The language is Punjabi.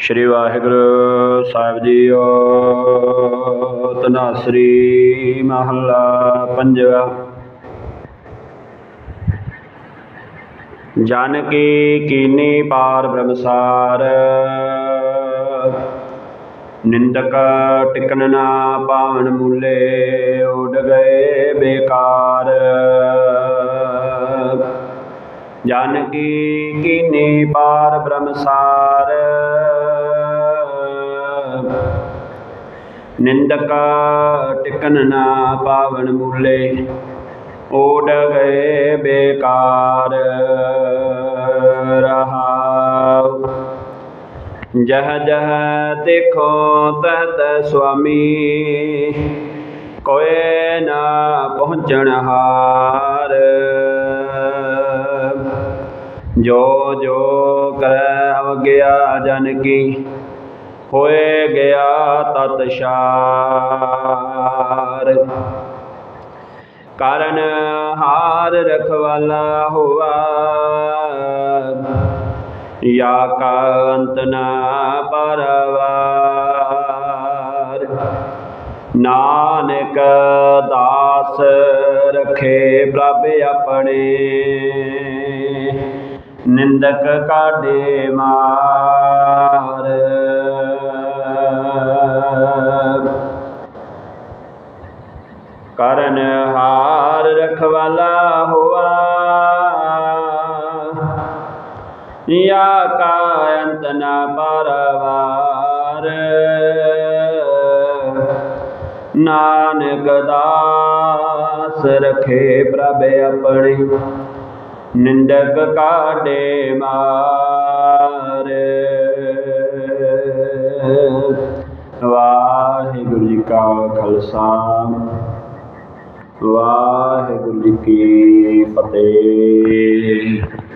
ਸ਼੍ਰੀ ਵਾਹਿਗੁਰੂ ਸਾਹਿਬ ਜੀਓ। ਤਨਾਸਰੀ ਮਹੱਲਾ ਪੰਜਵਾ। ਜਨ ਕੀ ਕੀਨੀ ਪਾਰ ਬ੍ਰਹਮਸਾਰ, ਨਿੰਦਕ ਟਿਕਨ ਨਾ ਪਾਵਨ ਮੂਲੇ, ਉਡ ਗਏ ਬੇਕਾਰ। ਜਨ ਕੀ ਕੀਨੀ ਪਾਰ ਬ੍ਰਹਮਸਾਰ ਨਿੰਦਕ ਟਿਕਨ ਨਾ ਪਾਵਨ ਮੂਲੇ ਓਡ ਗਏ ਬੇਕਾਰ ਰਹਾਉ। ਜਹ ਜਹ ਦੇਖੋ ਤਹ ਤਹ ਸੁਆਮੀ, ਕੋਏ ਨਾ ਪਹੁੰਚਣ ਹਾਰ। ਜੋ ਜੋ ਕਰੈ ਅਵਗਿਆ ਜਨ ਕੀ ਹੋਏ ਗਿਆ ਤਤ ਸ਼ਾਰ। ਕਰਨ ਹਾਰ ਰਖਵਾਲਾ ਹੋਆ। ਯਾ ਕਾ ਨਾ ਪਰਵਾਰ। ਨਾਨਕ ਦਾਸ ਰਖੇ ਪ੍ਰਭ ਆਪਣੇ। ਨਿੰਦਕ ਕਾਢੇ ਮਾਰ। ਕਰਨ ਹਾਰ ਰਖਵਾਲਾ ਹੋਆ। ਯਾ ਕਾ ਅੰਤ ਨਾ ਪਰਵਾਰ। ਨਾਨਕ ਦਾਸ ਰਖੇ ਪ੍ਰਭ ਆਪਣੇ, ਨਿੰਦਕ ਕਾਢੇ ਮਾਰ। ਵਾਹਿਗੁਰੂ ਜੀ ਕਾ ਖਾਲਸਾ। ਵਾਹਿਗੁਰੂ ਜੀ ਕੀ ਫਤਿਹ।